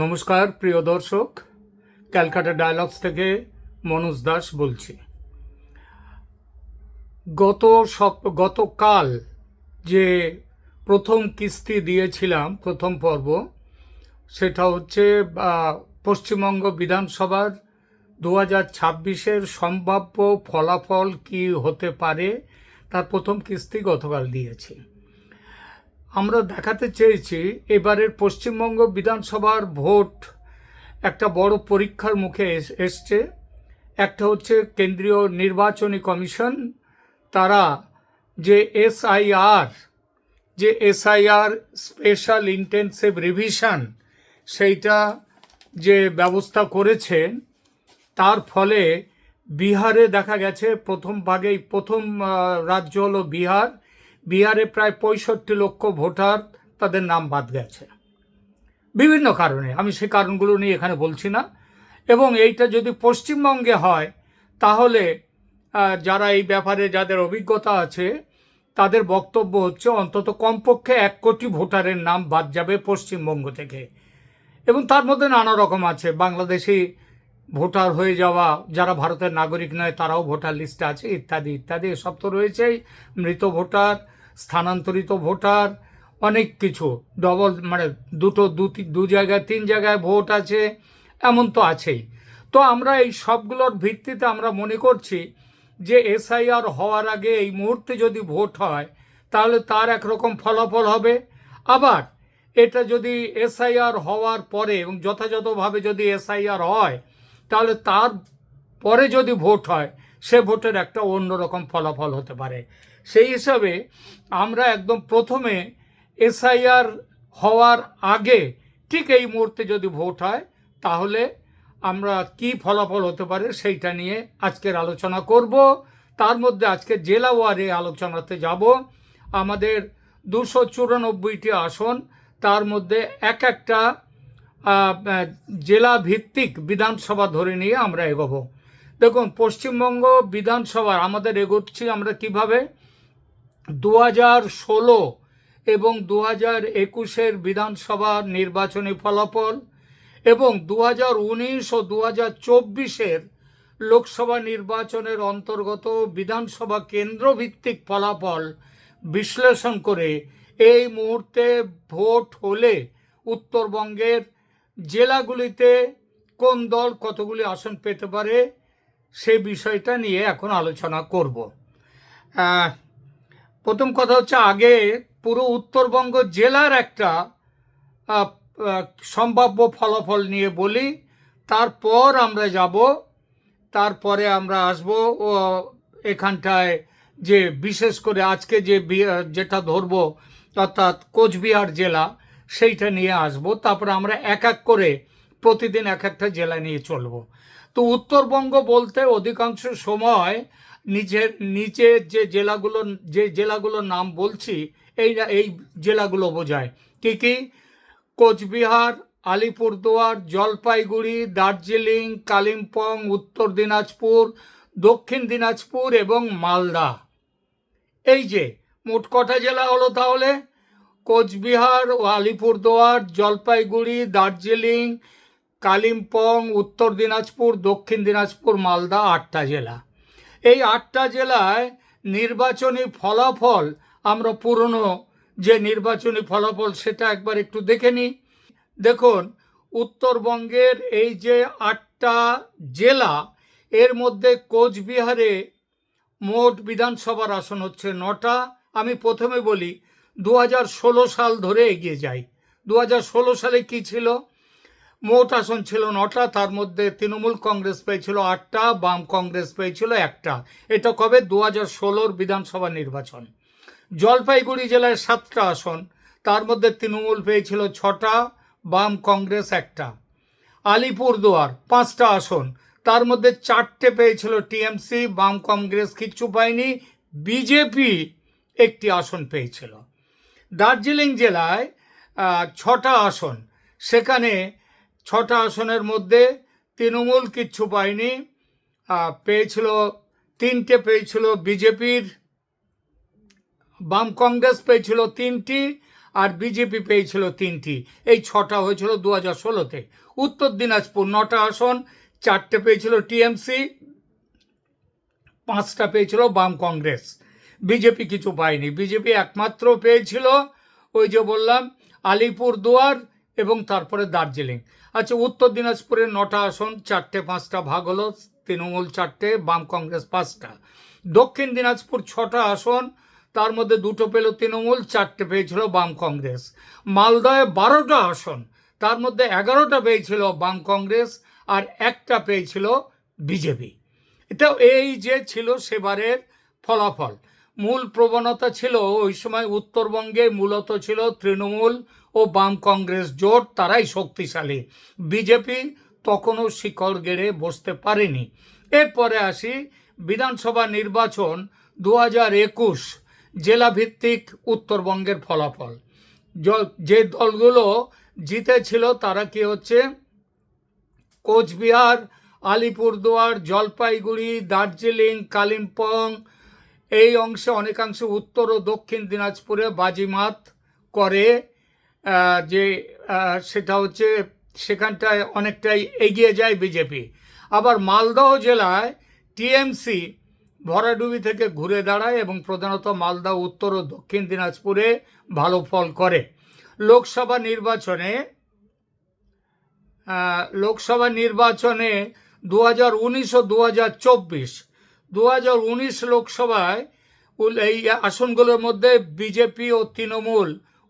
নমস্কার, প্রিয় দর্শক। ক্যালকাটা ডায়ালগস থেকে মনোজ দাস বলছি। গত সপ, গতকাল যে প্রথম কিস্তি দিয়েছিলাম, প্রথম পর্ব, সেটা হচ্ছে পশ্চিমবঙ্গ বিধানসভার দু হাজার ছাব্বিশের সম্ভাব্য ফলাফল কি হতে পারে, তার প্রথম কিস্তি গতকাল দিয়েছি। আমরা দেখাতে চেয়েছি এবারের পশ্চিমবঙ্গ বিধানসভার ভোট একটা বড় পরীক্ষার মুখে এস- এসছে। একটা হচ্ছে কেন্দ্রীয় নির্বাচনী কমিশন। তারা যে এসআইআর যে এসআইআর স্পেশাল ইন্টেন্সিভ রিভিশন সেইটা যে ব্যবস্থা করেছেন তার ফলে বিহারে দেখা গেছে প্রথম ভাগেই প্রথম রাজ্য হলো বিহার। বিহারে প্রায় পঁয়ষট্টি লক্ষ ভোটার তাদের নাম বাদ গেছে। বিভিন্ন কারণে, আমি সে কারণগুলো নিয়ে এখানে বলছি না। এবং এইটা যদি পশ্চিমবঙ্গে হয়, তাহলে যারা এই ব্যাপারে যাদের অভিজ্ঞতা আছে, তাদের বক্তব্য হচ্ছে অন্তত কমপক্ষে এক কোটি ভোটারের নাম বাদ যাবে পশ্চিমবঙ্গ থেকে। এবং তার মধ্যে নানা রকম আছে। বাংলাদেশি ভোটার হয়ে যাওয়া, যারা ভারতের নাগরিক নয়, তারাও ভোটার লিস্টে আছে, ইত্যাদি ইত্যাদি, এসব তো রয়েছেই। মৃত ভোটার স্থানান্তরিত ভোটার, অনেক কিছু। ডবল মানে দুটো, দু দু জায়গায়, তিন জায়গায় ভোট আছে, এমন তো আছেই। তো আমরা এই সবগুলোর ভিত্তিতে আমরা মনে করছি যে এসআইআর হওয়ার আগে এই মুহূর্তে যদি ভোট হয়, তাহলে তার একরকম ফলাফল হবে। আবার এটা যদি এসআইআর হওয়ার পরে এবং যথাযথভাবে যদি এসআইআর হয়, তাহলে তার পরে যদি ভোট হয়, সে ভোটের একটা অন্যরকম ফলাফল হতে পারে। সেই হিসাবে আমরা একদম প্রথমে এসআইআর হওয়ার আগে ঠিক এই মুহূর্তে যদি ভোট হয়, তাহলে আমরা কি ফলাফল হতে পারে সেইটা নিয়ে আজকের আলোচনা করব। তার মধ্যে আজকে জেলা ওয়ারে আলোচনাতে যাব। আমাদের দুশো চুরানব্বইটি আসন, তার মধ্যে এক একটা জেলা ভিত্তিক বিধানসভা ধরে নিয়ে আমরা এগোবো। দেখুন, পশ্চিমবঙ্গ বিধানসভার আমাদের এগোচ্ছি আমরা কীভাবে? দু হাজার ষোলো এবং দু হাজার একুশের বিধানসভা নির্বাচনী ফলাফল এবং দু হাজার উনিশ ও দু হাজার চব্বিশের লোকসভা নির্বাচনের অন্তর্গত বিধানসভা কেন্দ্রভিত্তিক ফলাফল বিশ্লেষণ করে এই মুহূর্তে ভোট হলে উত্তরবঙ্গের জেলাগুলিতে কোন দল কতগুলি আসন পেতে পারে সে বিষয়টা নিয়ে এখন আলোচনা করব। প্রথম কথা হচ্ছে আগে পুরো উত্তরবঙ্গ জেলার একটা সম্ভাব্য ফলাফল নিয়ে বলি। তারপর আমরা যাব, তারপরে আমরা আসব এখানটায় যে বিশেষ করে আজকে যে যেটা ধরবো, অর্থাৎ কোচবিহার জেলা, সেইটা নিয়ে আসব। তারপরে আমরা এক এক করে প্রতিদিন এক একটা জেলা নিয়ে চলব। তো উত্তরবঙ্গ বলতে অধিকাংশ সময় নিচের নিচে যে জেলাগুলো, যে জেলাগুলোর নাম বলছি, এই এই জেলাগুলো বোঝায়। কী কী? কোচবিহার, আলিপুরদুয়ার, জলপাইগুড়ি, দার্জিলিং, কালিম্পং, উত্তর দিনাজপুর, দক্ষিণ দিনাজপুর এবং মালদা। এই যে, মোট কটা জেলা হলো তাহলে? কোচবিহার ও আলিপুরদুয়ার, জলপাইগুড়ি, দার্জিলিং, কালিম্পং, উত্তর দিনাজপুর, দক্ষিণ দিনাজপুর, মালদা আটটা জেলা। এই আটটা জেলায় নির্বাচনী ফলাফল, আমরা পুরনো যে নির্বাচনী ফলাফল সেটা একবার একটু দেখে নিই। দেখুন, উত্তরবঙ্গের এই যে আটটা জেলা, এর মধ্যে কোচবিহারে মোট বিধানসভার আসন হচ্ছে নটা। আমি প্রথমে বলি দু হাজার ষোলো সাল ধরে এগিয়ে যাই। দু হাজার ষোলো সালে কি ছিল? মোট আসন ছিল নটা, তার মধ্যে তৃণমূল কংগ্রেস পেয়েছিল আটটা, বাম কংগ্রেস পেয়েছিল একটা। এটা কবে? দু হাজার ষোলোর বিধানসভা নির্বাচন। জলপাইগুড়ি জেলায় সাতটা আসন, তার মধ্যে তৃণমূল পেয়েছিল ছটা, বাম কংগ্রেস একটা। আলিপুরদুয়ার, পাঁচটা আসন, তার মধ্যে চারটে পেয়েছিল টিএমসি, বাম কংগ্রেস কিচ্ছু পায়নি, বিজেপি একটি আসন পেয়েছিল। দার্জিলিং জেলায় ছটা আসন, সেখানে ছটা আসনের মধ্যে তৃণমূল কিচ্ছু পায়নি। পেয়েছিল, তিনটে পেয়েছিল বিজেপির, বাম কংগ্রেস পেয়েছিল তিনটি আর বিজেপি পেয়েছিল তিনটি। এই ছটা হয়েছিল দু হাজার ষোলোতে। উত্তর দিনাজপুর নটা আসন, চারটে পেয়েছিল টিএমসি, পাঁচটা পেয়েছিল বাম কংগ্রেস। বিজেপি কিছু পায়নি। বিজেপি একমাত্র পেয়েছিল ওই যে বললাম আলিপুর দুয়ার এবং তারপরে দার্জিলিং। আচ্ছা উত্তর দিনাজপুরের নটা আসন, চারটে, পাঁচটা ভাগ হলো, তৃণমূল চারটে, বাম কংগ্রেস পাঁচটা। দক্ষিণ দিনাজপুর ছটা আসন, তার মধ্যে দুটো পেল তৃণমূল, চারটে পেয়েছিল বাম কংগ্রেস। মালদায় বারোটা আসন, তার মধ্যে এগারোটা পেয়েছিল বাম কংগ্রেস আর একটা পেয়েছিল বিজেপি। এটা এই যে ছিল সেবারের ফলাফল, মূল প্রবণতা ছিল ওই সময় উত্তরবঙ্গে মূলত ছিল তৃণমূল ও বাম কংগ্রেস জোট তারাই শক্তিশালী। বিজেপি তখনও শিকড় গেড়ে বসতে পারেনি। এরপরে আসি বিধানসভা নির্বাচন দু হাজার একুশ জেলাভিত্তিক উত্তরবঙ্গের ফলাফল। যে দলগুলো জিতেছিল তারা কি হচ্ছে? কোচবিহার, আলিপুরদুয়ার, জলপাইগুড়ি, দার্জিলিং, কালিম্পং, এই অংশে অনেকাংশে উত্তর ও দক্ষিণ দিনাজপুরে বাজিমাত করে যে সেটা হচ্ছে সেখানটায় অনেকটাই এগিয়ে যায় বিজেপি। আবার মালদহ জেলায় টিএমসি ভরাডুবি থেকে ঘুরে দাঁড়ায় এবং প্রধানত মালদা, উত্তর ও দক্ষিণ দিনাজপুরে ভালো ফল করে। লোকসভা নির্বাচনে লোকসভা নির্বাচনে দু হাজার উনিশ ও দু হাজার চব্বিশ দু হাজার উনিশ লোকসভায় এই আসনগুলোর মধ্যে বিজেপি ও তৃণমূল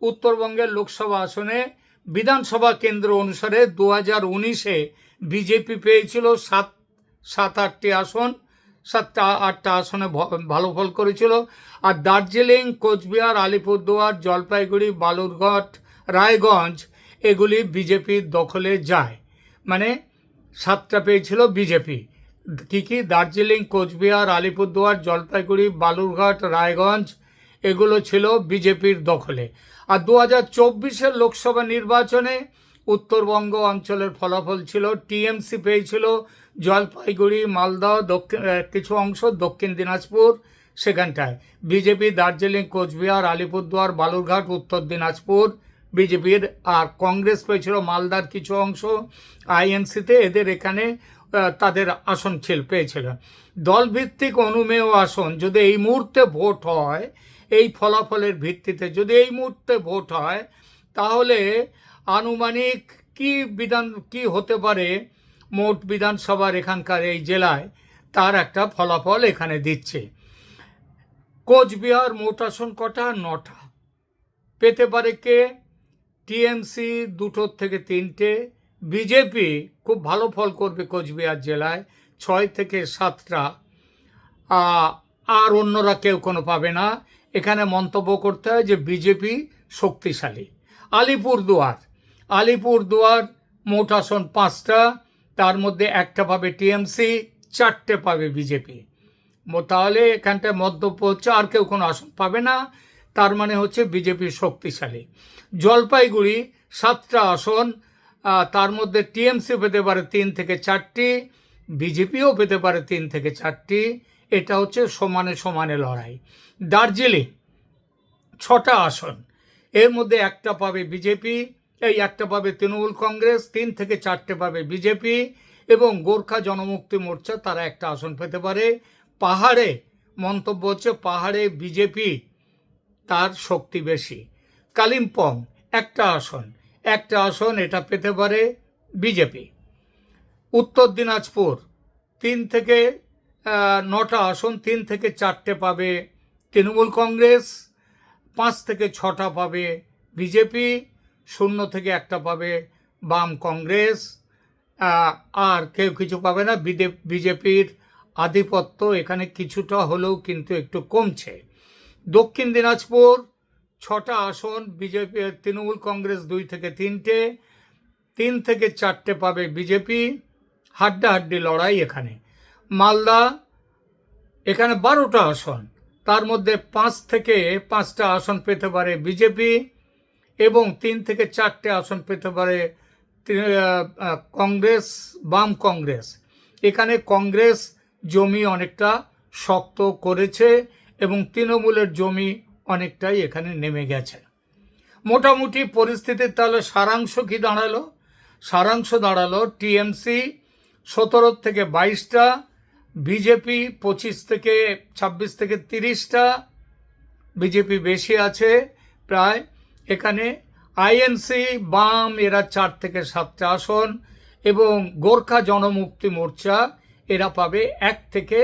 উত্তরবঙ্গের লোকসভা আসনে বিধানসভা কেন্দ্র অনুসারে দু হাজার উনিশে বিজেপি পেয়েছিল সাত সাত আটটি আসন, সাতটা, আটটা আসনে ভালো ফল করেছিল। আর দার্জিলিং, কোচবিহার, আলিপুরদুয়ার, জলপাইগুড়ি, বালুরঘাট, রায়গঞ্জ এগুলি বিজেপির দখলে যায়। মানে সাতটা পেয়েছিল বিজেপি। কি কি? দার্জিলিং, কোচবিহার, আলিপুরদুয়ার, জলপাইগুড়ি, বালুরঘাট, রায়গঞ্জ এগুলো ছিল বিজেপির দখলে। আর দু হাজার চব্বিশের লোকসভা নির্বাচনে উত্তরবঙ্গ অঞ্চলের ফলাফল ছিল, টিএমসি পেয়েছিল জলপাইগুড়ি মালদহ দক্ষিণ কিছু অংশ, দক্ষিণ দিনাজপুর সেখানটায়। বিজেপি, দার্জিলিং, কোচবিহার, আলিপুরদুয়ার, বালুরঘাট, উত্তর দিনাজপুর বিজেপির। আর কংগ্রেস পেয়েছিল মালদার কিছু অংশ, আইএনসিতে এদের এখানে তাদের আসন ছিল, পেয়েছিল। দলভিত্তিক অনুমেয় আসন যদি এই মুহূর্তে ভোট হয় এই ফলাফলের ভিত্তিতে যদি এই মুহূর্তে ভোট হয়, তাহলে আনুমানিক কি বিধান, কি হতে পারে মোট বিধানসভার এখানকার এই জেলায়? তার একটা ফলাফল এখানে দিচ্ছে। কোচবিহার মোট আসন কটা? নটা। পেতে পারে কে? টিএমসি দুটোর থেকে তিনটে। বিজেপি খুব ভালো ফল করবে কোচবিহার জেলায়, ছয় থেকে সাতটা। আর অন্যরা কেউ কোনো পাবে না। এখানে মন্তব্য করতে হয় যে বিজেপি শক্তিশালী। আলিপুরদুয়ার আলিপুরদুয়ার মোট আসন পাঁচটা, তার মধ্যে একটা পাবে টিএমসি, চারটে পাবে বিজেপি। তাহলে এখানটায় মন্তব্য হচ্ছে আর কেউ কোনো আসন পাবে না, তার মানে হচ্ছে বিজেপি শক্তিশালী। জলপাইগুড়ি সাতটা আসন তার মধ্যে টিএমসি পেতে পারে তিন থেকে চারটি, বিজেপিও পেতে পারে তিন থেকে চারটি। এটা হচ্ছে সমানে সমানে লড়াই। দার্জিলিং, ছটা আসন। এর মধ্যে একটা পাবে বিজেপি, এই একটা পাবে তৃণমূল কংগ্রেস, তিন থেকে চারটে পাবে বিজেপি এবং গোর্খা জনমুক্তি মোর্চা, তারা একটা আসন পেতে পারে। পাহাড়ে, মন্তব্য হচ্ছে পাহাড়ে বিজেপি তার শক্তি বেশি। কালিম্পং, একটা আসন। একটা আসন এটা পেতে পারে বিজেপি। উত্তর দিনাজপুর, তিন থেকে নটা আসন, তিন থেকে চারটে পাবে তৃণমূল কংগ্রেস, পাঁচ থেকে ছটা পাবে বিজেপি, শূন্য থেকে একটা পাবে বাম কংগ্রেস আর কেউ কিছু পাবে না বিজেপির আধিপত্য এখানে কিছুটা হলেও কিন্তু একটু কমছে। দক্ষিণ দিনাজপুর, ছটা আসন, বিজেপি, তৃণমূল কংগ্রেস দুই থেকে তিনটে, তিন থেকে চারটে পাবে বিজেপি, হাড্ডাহাড্ডি লড়াই এখানে। মালদা, এখানে বারোটা আসন। তার মধ্যে পাঁচ থেকে পাঁচটা আসন পেতে পারে বিজেপি এবং তিন থেকে চারটে আসন পেতে পারে কংগ্রেস, বাম কংগ্রেস। এখানে কংগ্রেস জমি অনেকটা শক্ত করেছে এবং তৃণমূলের জমি অনেকটাই এখানে নেমে গেছে। মোটামুটি পরিস্থিতির তাহলে সারাংশ কি দাঁড়াল? সারাংশ দাঁড়াল টিএমসি, সতেরো থেকে বাইশটা বিজেপি পঁচিশ থেকে ছাব্বিশ থেকে তিরিশটা, বিজেপি বেশি আছে প্রায়। এখানে আইএনসি, বাম, এরা চার থেকে সাতটা আসন এবং গোর্খা জনমুক্তি মোর্চা, এরা পাবে এক থেকে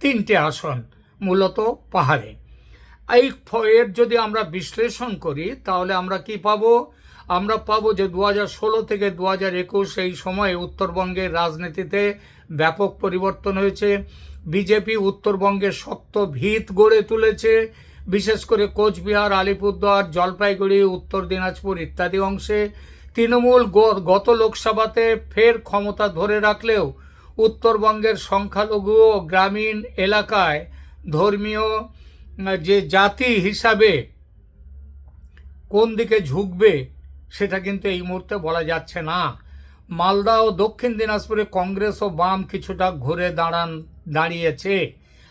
তিনটে আসন মূলত পাহাড়ে। এই এর যদি আমরা বিশ্লেষণ করি, তাহলে আমরা কি পাবো? আমরা পাবো যে দু ষোলো থেকে দু হাজার একুশ এই সময়ে উত্তরবঙ্গের রাজনীতিতে ব্যাপক পরিবর্তন হয়েছে। বিজেপি উত্তরবঙ্গের শক্ত ভিত গড়ে তুলেছে। বিশেষ করে কোচবিহার, আলিপুরদুয়ার, জলপাইগুড়ি, উত্তর দিনাজপুর ইত্যাদি অংশে। তৃণমূল গত লোকসভাতে ফের ক্ষমতা ধরে রাখলেও উত্তরবঙ্গের সংখ্যালঘু ও গ্রামীণ এলাকায় ধর্মীয় যে জাতি হিসাবে কোন দিকে ঝুঁকবে সেটা কিন্তু এই মুহূর্তে বলা যাচ্ছে না। মালদা ও দক্ষিণ দিনাজপুরে কংগ্রেস ও বাম কিছুটা ঘুরে দাঁড়ান, দাঁড়িয়েছে।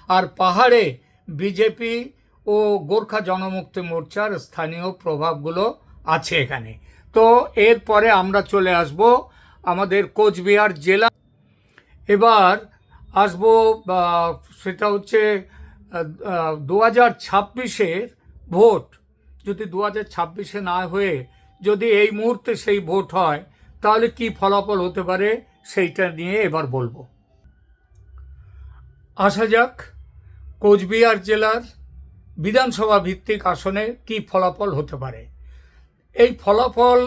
আর পাহাড়ে বিজেপি ও গোর্খা জনমুক্তি মোর্চার স্থানীয় প্রভাবগুলো আছে এখানে। তো এরপরে আমরা চলে আসব আমাদের কোচবিহার জেলা। এবার আসব সেটা হচ্ছে দু হাজার ভোট। যদি দু হাজার ছাব্বিশে না হয়ে যদি এই মুহূর্তে সেই ভোট হয়, তাহলে কি ফলাফল হতে পারে সেইটা নিয়ে এবার বলব। আসা যাক, কোচবিহার জেলার বিধানসভা ভিত্তিক আসনে কি ফলাফল হতে পারে। এই ফলাফল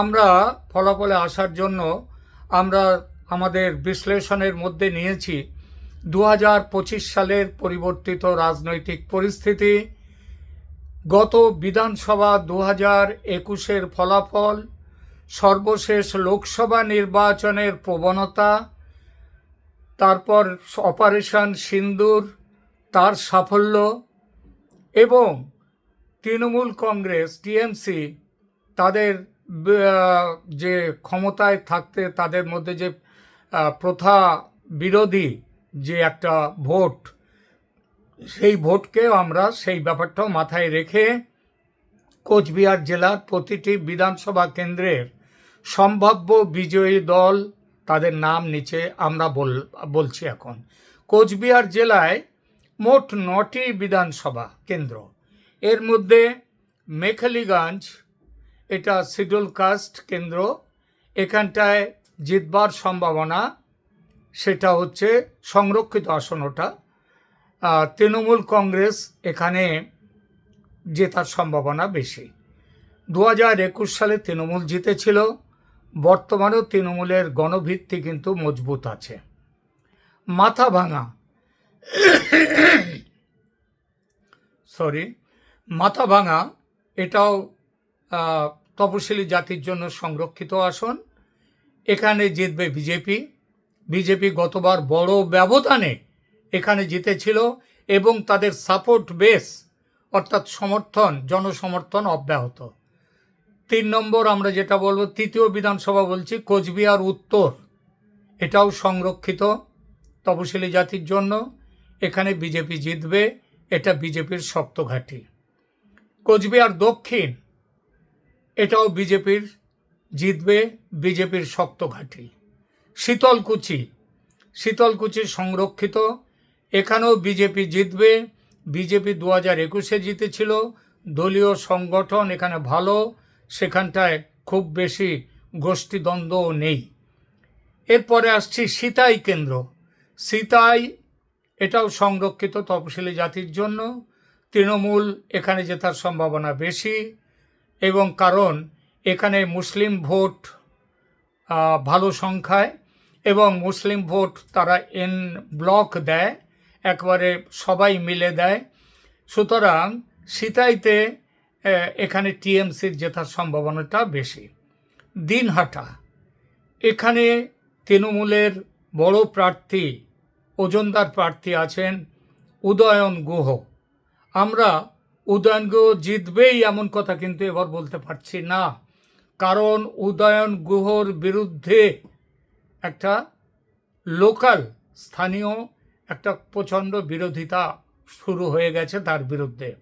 আমরা, ফলাফলে আসার জন্য আমরা আমাদের বিশ্লেষণের মধ্যে নিয়েছি। দু হাজার পঁচিশ সালের পরিবর্তিত রাজনৈতিক পরিস্থিতি গত বিধানসভা দু হাজার একুশের ফলাফল, সর্বশেষ লোকসভা নির্বাচনের প্রবণতা, তারপর অপারেশন সিন্দুর, তার সাফল্য এবং তৃণমূল কংগ্রেস, টিএমসি তাদের যে ক্ষমতায় থাকতে, তাদের মধ্যে যে প্রথা বিরোধী যে একটা ভোট সেই ভোটকেও আমরা সেই ব্যাপারটাও মাথায় রেখে কোচবিহার জেলার প্রতিটি বিধানসভা কেন্দ্রের সম্ভাব্য বিজয়ী দল তাদের নাম নিচে আমরা বল, বলছি এখন। কোচবিহার জেলায় মোট নটি বিধানসভা কেন্দ্র। এর মধ্যে মেখলিগঞ্জ, এটা শিডিউল কাস্ট কেন্দ্র, এখানটায় জিতবার সম্ভাবনা, সেটা হচ্ছে সংরক্ষিত আসন ওটা তৃণমূল কংগ্রেস এখানে জেতার সম্ভাবনা বেশি। দু হাজার একুশ সালে তৃণমূল জিতেছিল, বর্তমানেও তৃণমূলের গণভিত্তি কিন্তু মজবুত আছে। মাথা ভাঙা। সরি মাথা ভাঙা, এটাও তপশিলি জাতির জন্য সংরক্ষিত আসন। এখানে জিতবে বিজেপি। বিজেপি গতবার বড় ব্যবধানে এখানে জিতেছিল এবং তাদের সাপোর্ট বেস, অর্থাৎ সমর্থন, জনসমর্থন অব্যাহত। তিন নম্বর আমরা যেটা বলব, তৃতীয় বিধানসভা বলছি, কোচবিহার উত্তর। এটাও সংরক্ষিত তপশিলি জাতির জন্য। এখানে বিজেপি জিতবে, এটা বিজেপির শক্ত ঘাঁটি। কোচবিহার দক্ষিণ, এটাও বিজেপির জিতবে, বিজেপির শক্ত ঘাঁটি। শীতলকুচি শীতলকুচি সংরক্ষিত এখানেও বিজেপি জিতবে। বিজেপি দু হাজার একুশে জিতেছিল। দলীয় সংগঠন এখানে ভালো। সেখানটায় খুব বেশি গোষ্ঠীদ্বন্দ্বও নেই। এরপরে আসছি সিতাই কেন্দ্র। সিতাই, এটাও সংরক্ষিত তপশিলি জাতির জন্য। তৃণমূল এখানে জেতার সম্ভাবনা বেশি এবং কারণ এখানে মুসলিম ভোট ভালো সংখ্যায় এবং মুসলিম ভোট তারা এন ব্লক দেয়। একবারে সবাই মিলে দেয়। সুতরাং সিতাইতে এখানে টিএমসির জেতার সম্ভাবনাটা বেশি। দিনহাটা, এখানে তৃণমূলের বড় প্রার্থী, ওজনদার প্রার্থী আছেন উদয়ন গুহ। আমরা উদয়ন গুহ জিতবেই এমন কথা কিন্তু এবার বলতে পারছি না। কারণ উদয়ন গুহর বিরুদ্ধে একটা লোকাল স্থানীয় একটা প্রচণ্ড বিরোধিতা শুরু হয়ে গেছে তার বিরুদ্ধে।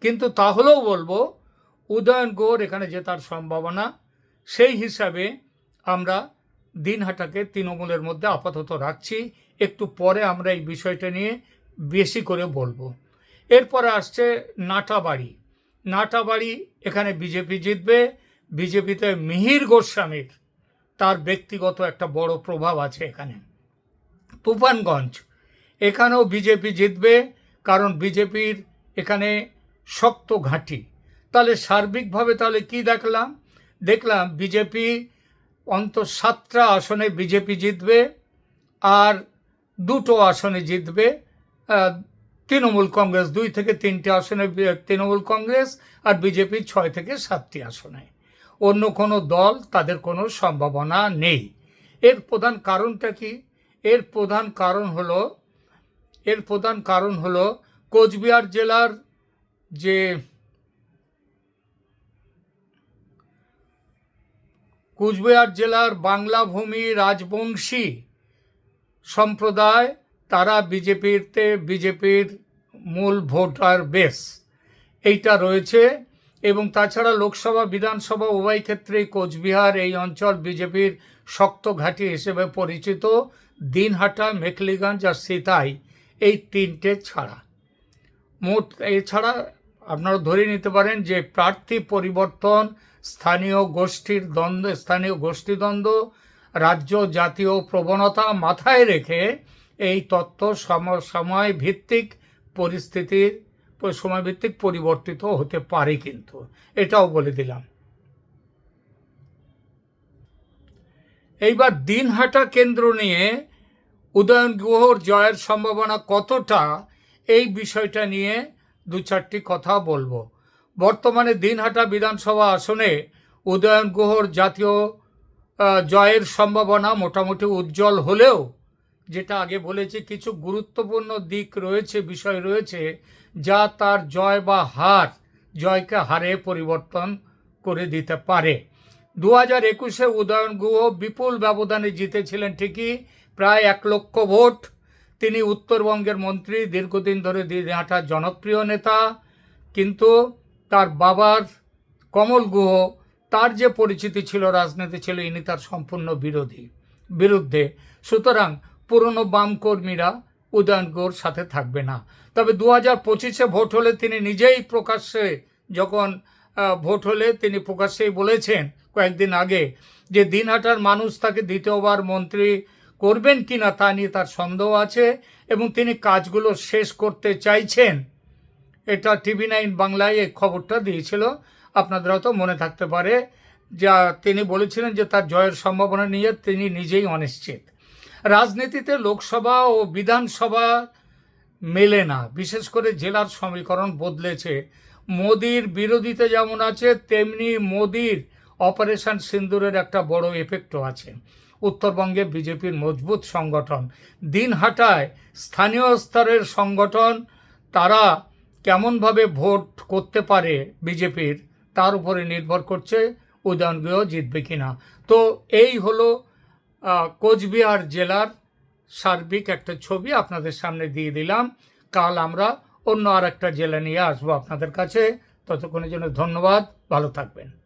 কিন্তু তাহলেও বলব, উদয়ন গোর এখানে জেতার সম্ভাবনা, সেই হিসাবে আমরা দিনহাটাকে তৃণমূলের মধ্যে আপাতত রাখছি। একটু পরে আমরা এই বিষয়টা নিয়ে বেশি করে বলব। এরপরে আসছে নাটাবাড়ি। নাটাবাড়ি এখানে বিজেপি জিতবে। বিজেপিতে মিহির গোস্বামীর তার ব্যক্তিগত একটা বড় প্রভাব আছে এখানে। তুফানগঞ্জ। এখানেও বিজেপি জিতবে, কারণ বিজেপির এখানে শক্ত ঘাঁটি। তাহলে সার্বিকভাবে তাহলে কি দেখলাম? দেখলাম বিজেপি অন্ত সাতটা আসনে বিজেপি জিতবে আর দুটো আসনে জিতবে তৃণমূল কংগ্রেস দুই থেকে তিনটে আসনে তৃণমূল কংগ্রেস আর বিজেপি ছয় থেকে সাতটি আসনে। অন্য কোনো দল তাদের কোনো সম্ভাবনা নেই। এর প্রধান কারণটা কি? এর প্রধান কারণ হলো এর প্রধান কারণ হল কোচবিহার জেলার যে কুচবিহার জেলার বাংলা ভূমি রাজবংশী সম্প্রদায়, তারা বিজেপিতে বিজেপির মূল ভোটার বেস এইটা রয়েছে এবং তাছাড়া লোকসভা, বিধানসভা উভয় ক্ষেত্রেই কোচবিহার এই অঞ্চল বিজেপির শক্ত ঘাঁটি হিসেবে পরিচিত। দিনহাটা, মেখলিগঞ্জ আর সিতাই এই তিনটে ছাড়া। মোট এছাড়া আপনারা ধরে নিতে পারেন যে প্রার্থী পরিবর্তন, স্থানীয় গোষ্ঠীর দ্বন্দ্ব, স্থানীয় গোষ্ঠীদ্বন্দ্ব রাজ্য জাতীয় প্রবণতা মাথায় রেখে এই তত্ত্ব সম- সময় ভিত্তিক পরিস্থিতির সময় ভিত্তিক পরিবর্তিত হতে পারে কিন্তু। এটাও বলে দিলাম। এইবার দিনহাটা কেন্দ্র নিয়ে উদয়ন গুহর জয়ের সম্ভাবনা কতটা, এই বিষয়টা নিয়ে দু চারটি কথা বলব। বর্তমানে দিনহাটা বিধানসভা আসনে উদয়ন গুহর জাতীয় জয়ের সম্ভাবনা মোটামুটি উজ্জ্বল হলেও, যেটা আগে বলেছি, কিছু গুরুত্বপূর্ণ দিক রয়েছে, বিষয় রয়েছে, যা তার জয় বা হার, জয়কে হারে পরিবর্তন করে দিতে পারে। দু হাজার একুশে উদয়ন গুহ বিপুল ব্যবধানে জিতেছিলেন ঠিকই প্রায় এক লক্ষ ভোট। তিনি উত্তরবঙ্গের মন্ত্রী, দীর্ঘদিন ধরে দিনহাটার জনপ্রিয় নেতা। কিন্তু তার বাবার কমল গুহ, তার যে পরিচিতি ছিল রাজনীতি ছিল, ইনি তার সম্পূর্ণ বিরোধী, বিরুদ্ধে। সুতরাং পুরনো বাম কর্মীরা উদয়ন গুহর সাথে থাকবে না। তবে দু হাজার পঁচিশে ভোট হলে তিনি নিজেই প্রকাশ্যে যখন ভোট হলে তিনি প্রকাশ্যেই বলেছেন কয়েকদিন আগে যে দিনহাটার মানুষ তাকে দ্বিতীয়বার মন্ত্রী করবেন কি না তা নিয়ে তার সন্দেহ আছে এবং তিনি কাজগুলো শেষ করতে চাইছেন। এটা টিভি নাইন বাংলায় এই খবরটা দিয়েছিল। আপনাদের হয়তো মনে থাকতে পারে যা তিনি বলেছিলেন যে তার জয়ের সম্ভাবনা নিয়ে তিনি নিজেই অনিশ্চিত। রাজনীতিতে লোকসভা ও বিধানসভা মেলে না। বিশেষ করে জেলার সমীকরণ বদলেছে। মোদির বিরোধিতা যেমন আছে, তেমনি মোদির অপারেশন সিন্দুরের একটা বড় এফেক্টও আছে। উত্তরবঙ্গে বিজেপির মজবুত সংগঠন। দিনহাটায় স্থানীয় স্তরের সংগঠন, তারা কেমনভাবে ভোট করতে পারে বিজেপির, তার উপরে নির্ভর করছে উদয়নগৃহ জিতবে কিনা। তো এই হলো কোচবিহার জেলার সার্বিক একটা ছবি আপনাদের সামনে দিয়ে দিলাম। কাল আমরা অন্য আর একটা জেলা নিয়ে আসব আপনাদের কাছে। ততক্ষণের জন্য ধন্যবাদ। ভালো থাকবেন।